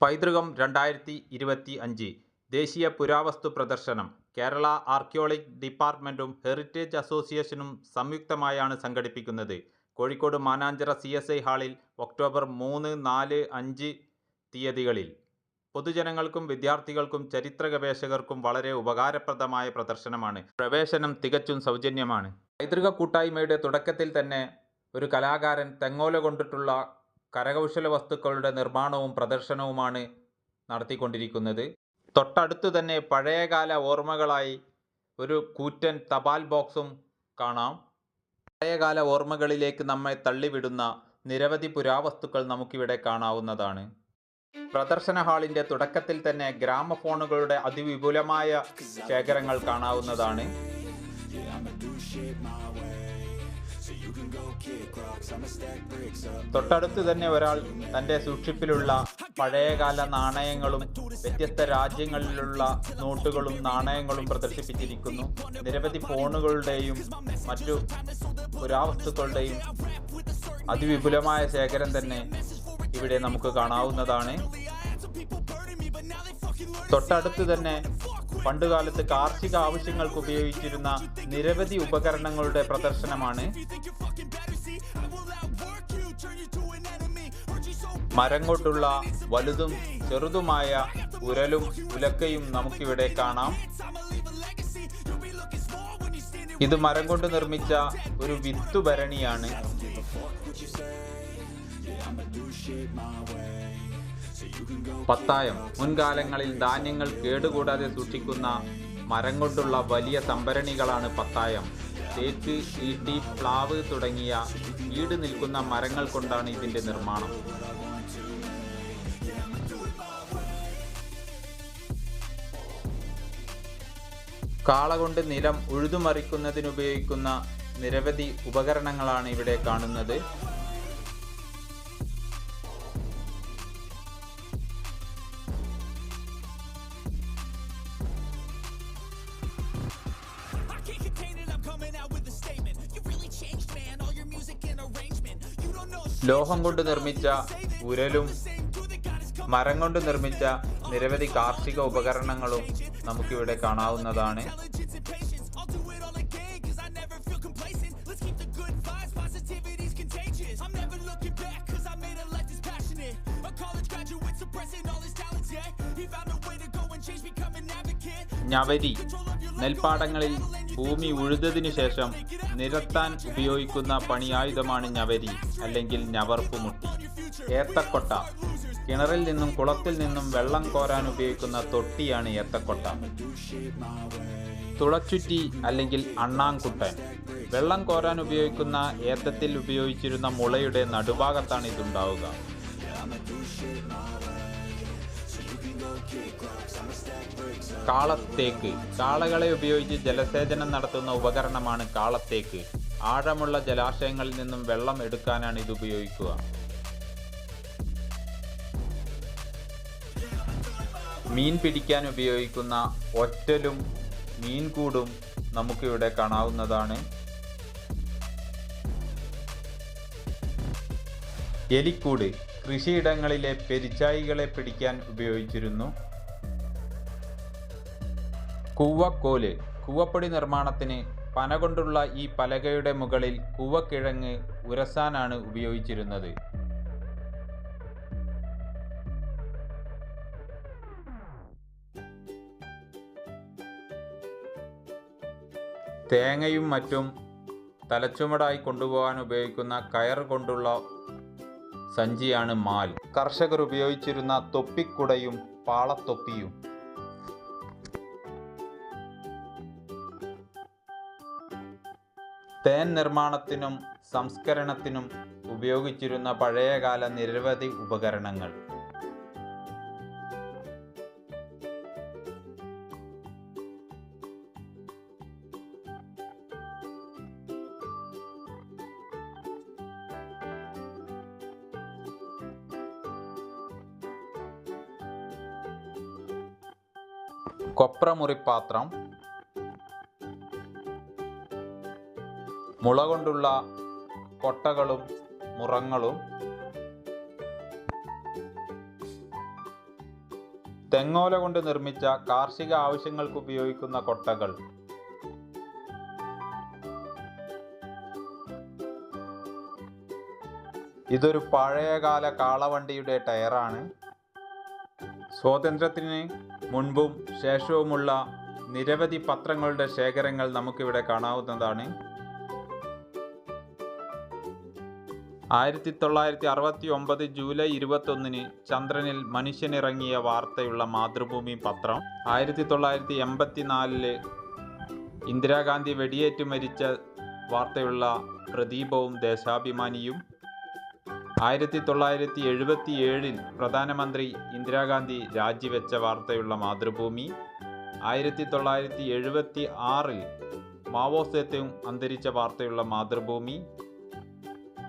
പൈതൃകം രണ്ടായിരത്തി ഇരുപത്തി അഞ്ച് ദേശീയ പുരാവസ്തു പ്രദർശനം കേരള ആർക്കിയോളജി ഡിപ്പാർട്ട്മെന്റും ഹെറിറ്റേജ് അസോസിയേഷനും സംയുക്തമായാണ് സംഘടിപ്പിക്കുന്നത്. Kozhikode Mananchira C S I ഹാളിൽ ഒക്ടോബർ മൂന്ന് നാല് അഞ്ച് തീയതികളിൽ. പൊതുജനങ്ങൾക്കും വിദ്യാർത്ഥികൾക്കും ചരിത്ര ഗവേഷകർക്കും വളരെ ഉപകാരപ്രദമായ പ്രദർശനമാണ്. പ്രവേശനം തികച്ചും സൗജന്യമാണ്. പൈതൃക കൂട്ടായ്മയുടെ തുടക്കത്തിൽ തന്നെ ഒരു കലാകാരൻ തെങ്ങോല കൊണ്ടിട്ടുള്ള കരകൗശല വസ്തുക്കളുടെ നിർമ്മാണവും പ്രദർശനവുമാണ് നടത്തിക്കൊണ്ടിരിക്കുന്നത്. തൊട്ടടുത്തു തന്നെ പഴയകാല ഓർമ്മകളായി ഒരു കൂറ്റൻ തപാൽ ബോക്സും കാണാം. പഴയകാല ഓർമ്മകളിലേക്ക് നമ്മെ തള്ളിവിടുന്ന നിരവധി പുരാവസ്തുക്കൾ നമുക്കിവിടെ കാണാവുന്നതാണ്. പ്രദർശന ഹാളിന്റെ തുടക്കത്തിൽ തന്നെ ഗ്രാമഫോണുകളുടെ അതിവിപുലമായ ശേഖരങ്ങൾ കാണാവുന്നതാണ്. തൊട്ടടുത്ത് തന്നെ ഒരാൾ തന്റെ സൂക്ഷിപ്പിലുള്ള പഴയകാല നാണയങ്ങളും വ്യത്യസ്ത രാജ്യങ്ങളിലുള്ള നോട്ടുകളും നാണയങ്ങളും പ്രദർശിപ്പിച്ചിരിക്കുന്നു. നിരവധി ഫോണുകളുടെയും മറ്റു പുരാവസ്തുക്കളുടെയും അതിവിപുലമായ ശേഖരം തന്നെ ഇവിടെ നമുക്ക് കാണാവുന്നതാണ്. തൊട്ടടുത്ത് തന്നെ പണ്ടുകാലത്ത് കാർഷിക ആവശ്യങ്ങൾക്ക് ഉപയോഗിച്ചിരുന്ന നിരവധി ഉപകരണങ്ങളുടെ പ്രദർശനമാണ് മരം കൊണ്ടുള്ള വലുതും ചെറുതുമായ ഉരലും ഉലക്കയും നമുക്കിവിടെ കാണാം. ഇത് മരം കൊണ്ട് നിർമ്മിച്ച ഒരു വിത്തുഭരണിയാണ് പത്തായം. മുൻകാലങ്ങളിൽ ധാന്യങ്ങൾ കേടുകൂടാതെ സൂക്ഷിക്കുന്ന മരം കൊണ്ടുള്ള വലിയ സംഭരണികളാണ് പത്തായം. തേക്ക് ഈട്ടി പ്ലാവ് തുടങ്ങിയ ഈട് നിൽക്കുന്ന മരങ്ങൾ കൊണ്ടാണ് ഇതിന്റെ നിർമ്മാണം. കാള കൊണ്ട് നിലം ഉഴുതുമറിക്കുന്നതിന് ഉപയോഗിക്കുന്ന നിരവധി ഉപകരണങ്ങളാണ് ഇവിടെ കാണുന്നത്. ലോഹം കൊണ്ട് നിർമ്മിച്ച ഉരലും മരം കൊണ്ട് നിർമ്മിച്ച നിരവധി കാർഷിക ഉപകരണങ്ങളും നമുക്കിവിടെ കാണാവുന്നതാണ്. ഞവരി നെൽപ്പാടങ്ങളിൽ ഭൂമി ഉഴുതതിനു ശേഷം നിരത്താൻ ഉപയോഗിക്കുന്ന പണിയായുധമാണ് ഞവരി അല്ലെങ്കിൽ ഞവർപ്പുമുട്ടി ഏത്തക്കൊട്ട. കിണറിൽ നിന്നും കുളത്തിൽ നിന്നും വെള്ളം കോരാൻ ഉപയോഗിക്കുന്ന തൊട്ടിയാണ് ഏത്തക്കൊട്ട. തുളച്ചുറ്റി അല്ലെങ്കിൽ അണ്ണാങ്കുട്ടൻ. വെള്ളം കോരാൻ ഉപയോഗിക്കുന്ന ഏത്തത്തിൽ ഉപയോഗിച്ചിരുന്ന മുളയുടെ നടുഭാഗത്താണ് ഇതുണ്ടാവുക. കാളത്തേക്ക്. കാളകളെ ഉപയോഗിച്ച് ജലസേചനം നടത്തുന്ന ഉപകരണമാണ് കാളത്തേക്ക്. ആഴമുള്ള ജലാശയങ്ങളിൽ നിന്നും വെള്ളം എടുക്കാനാണ് ഇത് ഉപയോഗിക്കുക. മീൻ പിടിക്കാൻ ഉപയോഗിക്കുന്ന ഒറ്റലും മീൻകൂടും നമുക്കിവിടെ കാണാവുന്നതാണ്. എലിക്കൂട് കൃഷിയിടങ്ങളിലെ പെരിച്ചായികളെ പിടിക്കാൻ ഉപയോഗിച്ചിരുന്നു. കൂവക്കോൽ കൂവപ്പൊടി നിർമ്മാണത്തിന് പന കൊണ്ടുള്ള ഈ പലകയുടെ മുകളിൽ കൂവക്കിഴങ്ങ് ഉരസാനാണ് ഉപയോഗിച്ചിരുന്നത്. തേങ്ങയും മറ്റും തലച്ചുമടായി കൊണ്ടുപോകാൻ ഉപയോഗിക്കുന്ന കയർ കൊണ്ടുള്ള സഞ്ചിയാണ് മാൽ. കർഷകർ ഉപയോഗിച്ചിരുന്ന തൊപ്പിക്കുടയും പാളത്തൊപ്പിയും. തേൻ നിർമ്മാണത്തിനും സംസ്കരണത്തിനും ഉപയോഗിച്ചിരുന്ന പഴയകാല നിരവധി ഉപകരണങ്ങൾ. കൊപ്രമുറിപ്പാത്രം മുള കൊണ്ടുള്ള കൊട്ടകളും മുറങ്ങളും തെങ്ങോല കൊണ്ട് നിർമ്മിച്ച കാർഷിക ആവശ്യങ്ങൾക്ക് ഉപയോഗിക്കുന്ന കൊട്ടകൾ ഇതൊരു പഴയകാല കാളവണ്ടിയുടെ ടയറാണ്. സ്വാതന്ത്ര്യത്തിന് മുൻപും ശേഷവുമുള്ള നിരവധി പത്രങ്ങളുടെ ശേഖരങ്ങൾ നമുക്കിവിടെ കാണാവുന്നതാണ്. ആയിരത്തി തൊള്ളായിരത്തി അറുപത്തി ഒമ്പത് ജൂലൈ ഇരുപത്തൊന്നിന് ചന്ദ്രനിൽ മനുഷ്യനിറങ്ങിയ വാർത്തയുള്ള മാതൃഭൂമി പത്രം. ആയിരത്തി തൊള്ളായിരത്തി എൺപത്തിനാലിൽ ഇന്ദിരാഗാന്ധി വെടിയേറ്റ് മരിച്ച വാർത്തയുള്ള പ്രദീപവും ദേശാഭിമാനിയും ആയിരത്തി തൊള്ളായിരത്തി എഴുപത്തി ഏഴിൽ പ്രധാനമന്ത്രി ഇന്ദിരാഗാന്ധി രാജിവെച്ച വാർത്തയുള്ള മാതൃഭൂമി. ആയിരത്തി തൊള്ളായിരത്തി എഴുപത്തി ആറിൽ മാവോസേത്തും അന്തരിച്ച വാർത്തയുള്ള മാതൃഭൂമി.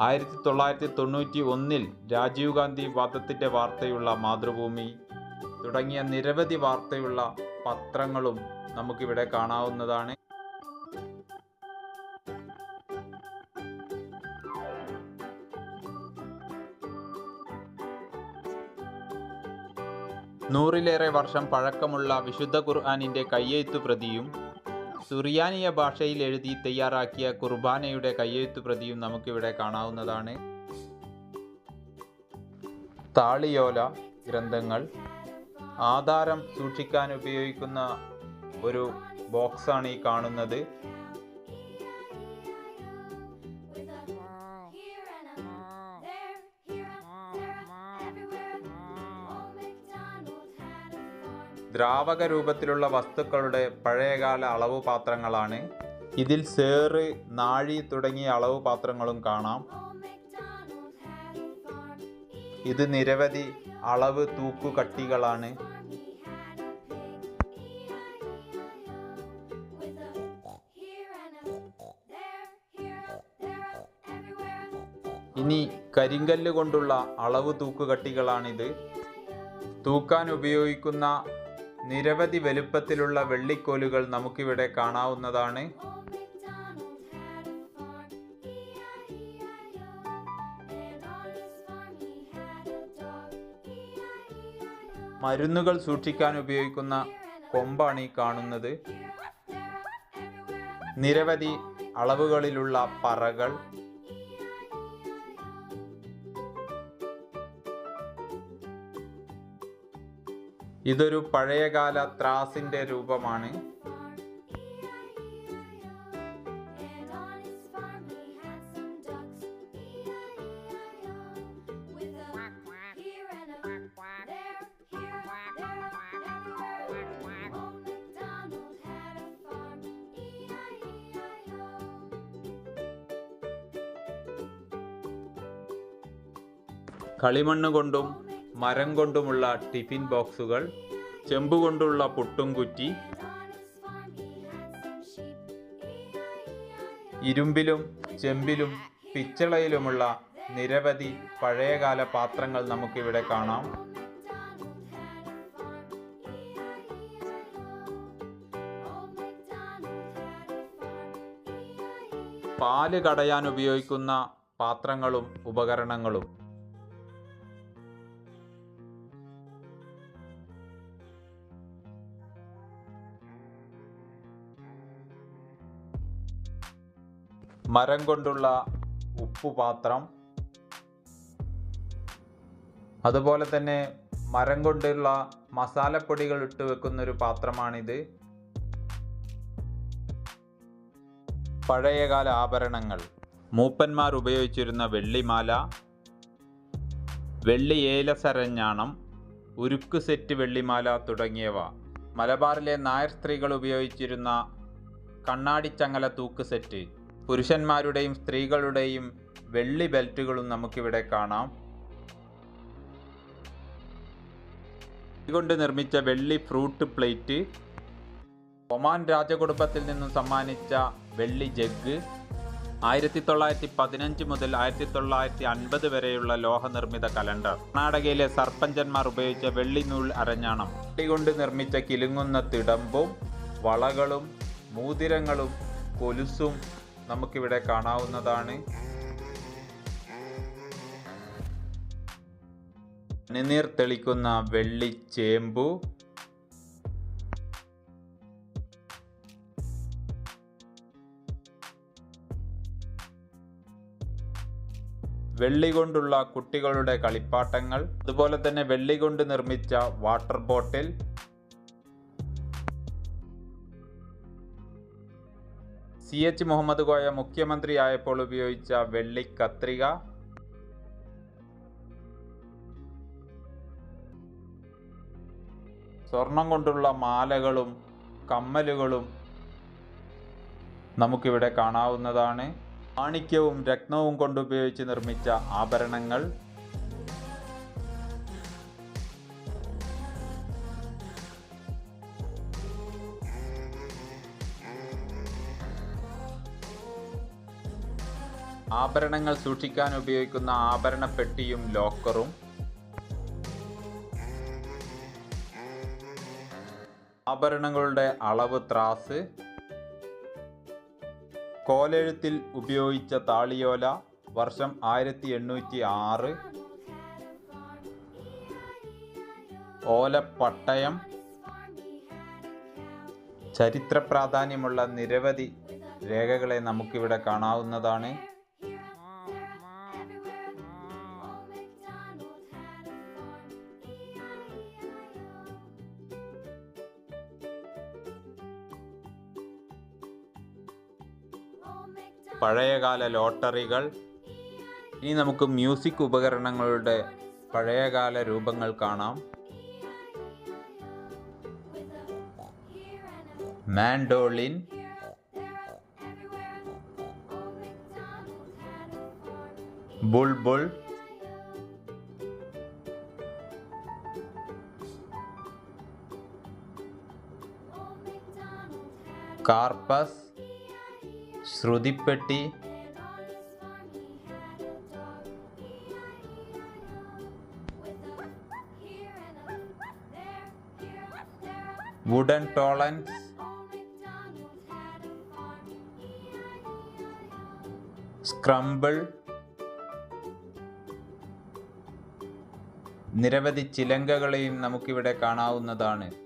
ആയിരത്തി തൊള്ളായിരത്തി തൊണ്ണൂറ്റി ഒന്നിൽ രാജീവ് ഗാന്ധി വധത്തിന്റെ വാർത്തയുള്ള മാതൃഭൂമി. തുടങ്ങിയ നിരവധി വാർത്തയുള്ള പത്രങ്ങളും നമുക്കിവിടെ കാണാവുന്നതാണ്. നൂറിലേറെ വർഷം പഴക്കമുള്ള വിശുദ്ധ ഖുർആാനിന്റെ കയ്യെഴുത്തു പ്രതിയും സുറിയാനിയ ഭാഷയിൽ എഴുതി തയ്യാറാക്കിയ കുർബാനയുടെ കയ്യെഴുത്തു പ്രതിയും നമുക്കിവിടെ കാണാവുന്നതാണ്. താളിയോല ഗ്രന്ഥങ്ങൾ. ആധാരം സൂക്ഷിക്കാൻ ഉപയോഗിക്കുന്ന ഒരു ബോക്സാണ് ഈ കാണുന്നത്. ദ്രാവക രൂപത്തിലുള്ള വസ്തുക്കളുടെ പഴയകാല അളവ് പാത്രങ്ങളാണ് ഇതിൽ സേറ് നാഴി തുടങ്ങിയ അളവ് പാത്രങ്ങളും കാണാം. ഇത് നിരവധി അളവ് തൂക്കുകട്ടികളാണ്. ഇനി കരിങ്കല്ല് കൊണ്ടുള്ള അളവ് തൂക്കുകട്ടികളാണിത് തൂക്കാൻ ഉപയോഗിക്കുന്ന നിരവധി വലുപ്പത്തിലുള്ള വെള്ളിക്കോലുകൾ നമുക്കിവിടെ കാണാവുന്നതാണ്. മരുന്നുകൾ സൂക്ഷിക്കാൻ ഉപയോഗിക്കുന്ന കൊമ്പാണ് ഈ കാണുന്നത്. നിരവധി അളവുകളിലുള്ള പറകൾ ഇതൊരു പഴയകാല ത്രാസിന്റെ രൂപമാണ്. കളിമണ്ണ് കൊണ്ടും മരം കൊണ്ടുമുള്ള ടിഫിൻ ബോക്സുകൾ ചെമ്പ് കൊണ്ടുള്ള പുട്ടും കുറ്റി. ഇരുമ്പിലും ചെമ്പിലും പിച്ചളയിലുമുള്ള നിരവധി പഴയകാല പാത്രങ്ങൾ നമുക്കിവിടെ കാണാം. പാൽ കടയാൻ ഉപയോഗിക്കുന്ന പാത്രങ്ങളും ഉപകരണങ്ങളും മരം കൊണ്ടുള്ള ഉപ്പുപാത്രം അതുപോലെ തന്നെ മരം കൊണ്ടുള്ള മസാലപ്പൊടികൾ ഇട്ട് വെക്കുന്ന ഒരു പാത്രമാണിത്. പഴയകാല ആഭരണങ്ങൾ. മൂപ്പന്മാർ ഉപയോഗിച്ചിരുന്ന വെള്ളിമാല വെള്ളി ഏലസരഞ്ഞാണം ഉരുക്ക് സെറ്റ് വെള്ളിമാല തുടങ്ങിയവ. മലബാറിലെ നായർ സ്ത്രീകൾ ഉപയോഗിച്ചിരുന്ന കണ്ണാടിച്ചങ്ങല തൂക്ക് സെറ്റ്. പുരുഷന്മാരുടെയും സ്ത്രീകളുടെയും വെള്ളി ബെൽറ്റുകളും നമുക്കിവിടെ കാണാം. കൊണ്ട് നിർമ്മിച്ച വെള്ളി ഫ്രൂട്ട് പ്ലേറ്റ്. ഒമാൻ രാജകുടുംബത്തിൽ നിന്നും സമ്മാനിച്ച വെള്ളി ജഗ്. ആയിരത്തി തൊള്ളായിരത്തി പതിനഞ്ച് മുതൽ ആയിരത്തി തൊള്ളായിരത്തി അൻപത് വരെയുള്ള ലോഹനിർമ്മിത കലണ്ടർ. കർണാടകയിലെ സർപ്പഞ്ചന്മാർ ഉപയോഗിച്ച വെള്ളി നൂൽ അരഞ്ഞാണം. വെള്ളി കൊണ്ട് നിർമ്മിച്ച കിലുങ്ങുന്ന തിടമ്പും വളകളും മൂതിരങ്ങളും കൊലുസും നമുക്കിവിടെ കാണാവുന്നതാണ്. നിനീർ തെളിക്കുന്ന വെള്ളി ചേമ്പു. വെള്ളി കൊണ്ടുള്ള കുട്ടികളുടെ കളിപ്പാട്ടങ്ങൾ. അതുപോലെ തന്നെ വെള്ളി കൊണ്ട് നിർമ്മിച്ച water bottle. C H Muhammad Koya മുഖ്യമന്ത്രിയായപ്പോൾ ഉപയോഗിച്ച വെള്ളി കത്രിക. സ്വർണം കൊണ്ടുള്ള മാലകളും കമ്മലുകളും നമുക്കിവിടെ കാണാവുന്നതാണ്. മാണിക്യവും രത്നവും കൊണ്ടുപയോഗിച്ച് നിർമ്മിച്ച ആഭരണങ്ങൾ. ആഭരണങ്ങൾ സൂക്ഷിക്കാൻ ഉപയോഗിക്കുന്ന ആഭരണ പെട്ടിയും ലോക്കറും. ആഭരണങ്ങളുടെ അളവ് ത്രാസ്. കോലെഴുത്തിൽ ഉപയോഗിച്ച താളിയോല വർഷം ആയിരത്തി എണ്ണൂറ്റി ആറ് ഓലപ്പട്ടയം. ചരിത്ര പ്രാധാന്യമുള്ള നിരവധി രേഖകളെ നമുക്കിവിടെ കാണാവുന്നതാണ്. പഴയകാല ലോട്ടറികൾ. ഇനി നമുക്ക് മ്യൂസിക് ഉപകരണങ്ങളുടെ പഴയകാല രൂപങ്ങൾ കാണാം. മാൻഡോളിൻ. ബുൾബുൾ. കാർപ്പസ്. ശ്രുതിപ്പെട്ടി. വുഡൻ ടോളൻസ് സ്ക്രംബിൾ നിരവധി ചിലങ്കകളെയും നമുക്കിവിടെ കാണാവുന്നതാണ്.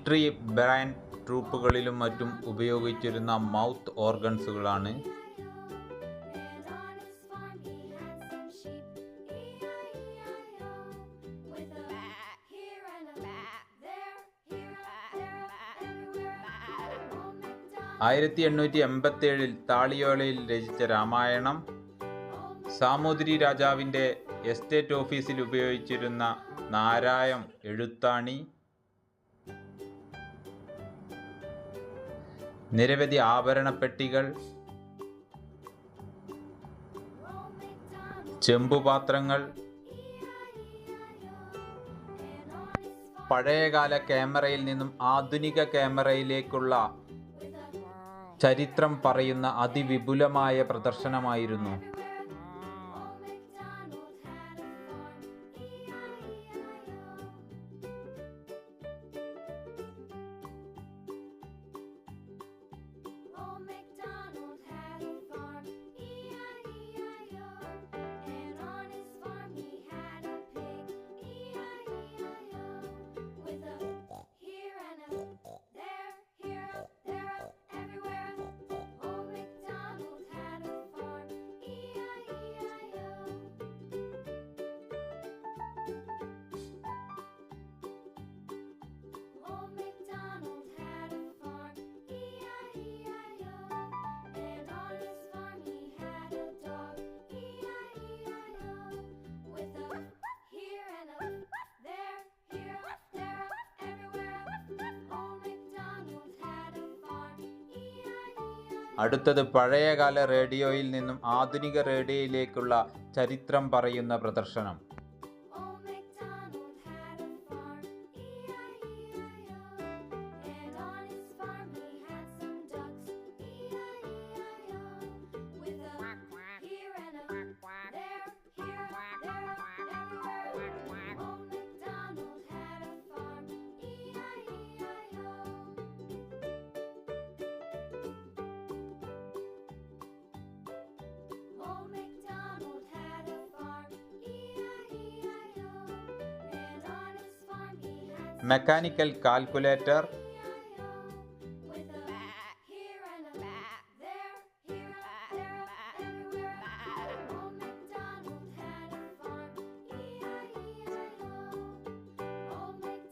മിലിറ്ററി ബ്രാൻഡ് ട്രൂപ്പുകളിലും മറ്റും ഉപയോഗിച്ചിരുന്ന മൗത്ത് ഓർഗൻസുകളാണ്. ആയിരത്തി എണ്ണൂറ്റി എൺപത്തി ഏഴിൽ താളിയോലയിൽ രചിച്ച രാമായണം സാമൂതിരി രാജാവിന്റെ എസ്റ്റേറ്റ് ഓഫീസിൽ ഉപയോഗിച്ചിരുന്ന നാരായം എഴുത്താണി നിരവധി ആഭരണപ്പെട്ടികൾ ചെമ്പുപാത്രങ്ങൾ പഴയകാല ക്യാമറയിൽ നിന്നും ആധുനിക ക്യാമറയിലേക്കുള്ള ചരിത്രം പറയുന്ന അതിവിപുലമായ പ്രദർശനമായിരുന്നു. അടുത്തത് പഴയകാല റേഡിയോയിൽ നിന്നും ആധുനിക റേഡിയോയിലേക്കുള്ള ചരിത്രം പറയുന്ന പ്രദർശനം.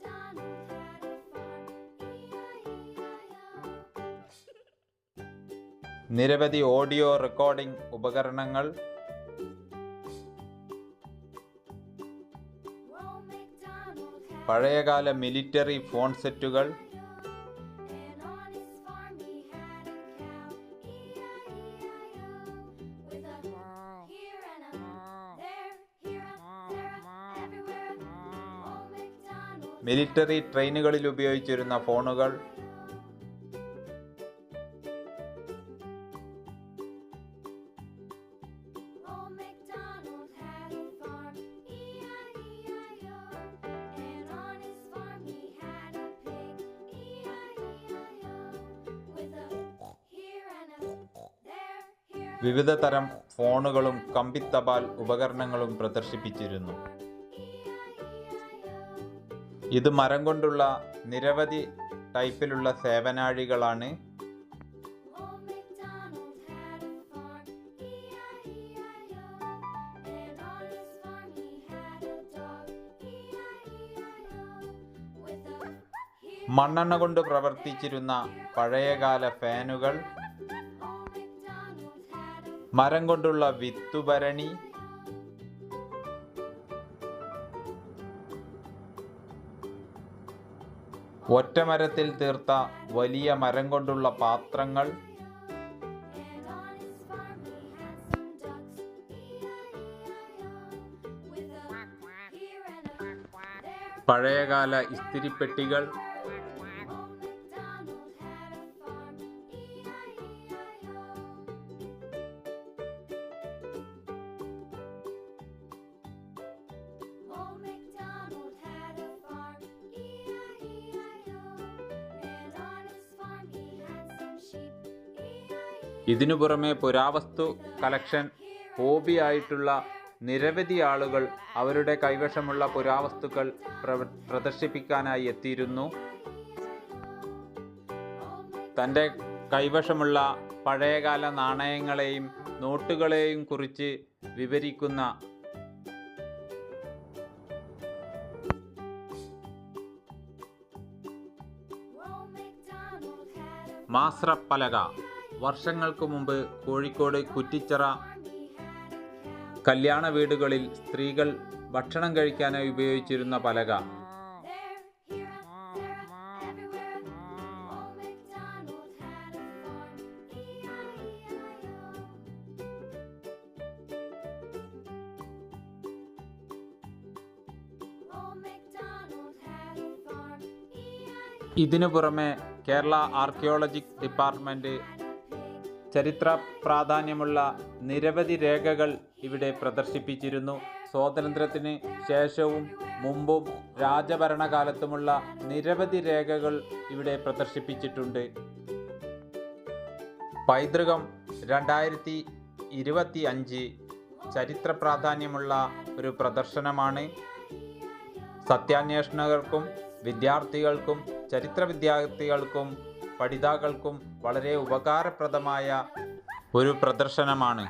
Farm, E-I-E-I-O. നിരവധി ഓഡിയോ റെക്കോർഡിംഗ് ഉപകരണങ്ങൾ പഴയകാല മിലിറ്ററി ഫോൺ സെറ്റുകൾ. മിലിറ്ററി ട്രെയിനുകളിൽ ഉപയോഗിച്ചിരുന്ന ഫോണുകൾ. വിവിധ തരം ഫോണുകളും കമ്പിത്തപാൽ ഉപകരണങ്ങളും പ്രദർശിപ്പിച്ചിരുന്നു. ഇത് മരം കൊണ്ടുള്ള നിരവധി ടൈപ്പിലുള്ള സേവനാഴികളാണ്. മണ്ണെണ്ണ കൊണ്ട് പ്രവർത്തിച്ചിരുന്ന പഴയകാല ഫാനുകൾ മരം കൊണ്ടുള്ള വിത്തുഭരണി ഒറ്റമരത്തിൽ തീർത്ത വലിയ മരം കൊണ്ടുള്ള പാത്രങ്ങൾ. പഴയകാല on ഇതിനു പുറമെ പുരാവസ്തു കളക്ഷൻ ഹോബിയായിട്ടുള്ള നിരവധി ആളുകൾ അവരുടെ കൈവശമുള്ള പുരാവസ്തുക്കൾ പ്രവ- പ്രദർശിപ്പിക്കാനായി എത്തിയിരുന്നു. തന്റെ കൈവശമുള്ള പഴയകാല നാണയങ്ങളെയും നോട്ടുകളെയും കുറിച്ച് വിവരിക്കുന്ന മാസ്രപ്പലക വർഷങ്ങൾക്ക് മുമ്പ് കോഴിക്കോട് കുറ്റിച്ചിറ കല്യാണ വീടുകളിൽ സ്ത്രീകൾ ഭക്ഷണം കഴിക്കാനായി ഉപയോഗിച്ചിരുന്ന പലക. ഇതിനു പുറമെ കേരള ആർക്കിയോളജിക് ഡിപ്പാർട്ട്മെന്റ് ചരിത്ര പ്രാധാന്യമുള്ള നിരവധി രേഖകൾ ഇവിടെ പ്രദർശിപ്പിച്ചിരുന്നു. സ്വാതന്ത്ര്യത്തിന് ശേഷവും മുമ്പും രാജഭരണകാലത്തുമുള്ള നിരവധി രേഖകൾ ഇവിടെ പ്രദർശിപ്പിച്ചിട്ടുണ്ട്. പൈതൃകം രണ്ടായിരത്തി ഇരുപത്തി അഞ്ച് ചരിത്ര പ്രാധാന്യമുള്ള ഒരു പ്രദർശനമാണ്. സത്യാന്വേഷണകർക്കും വിദ്യാർത്ഥികൾക്കും ചരിത്ര വിദ്യാർത്ഥികൾക്കും പഠിതാക്കൾക്കും വളരെ ഉപകാരപ്രദമായ ഒരു പ്രദർശനമാണ്.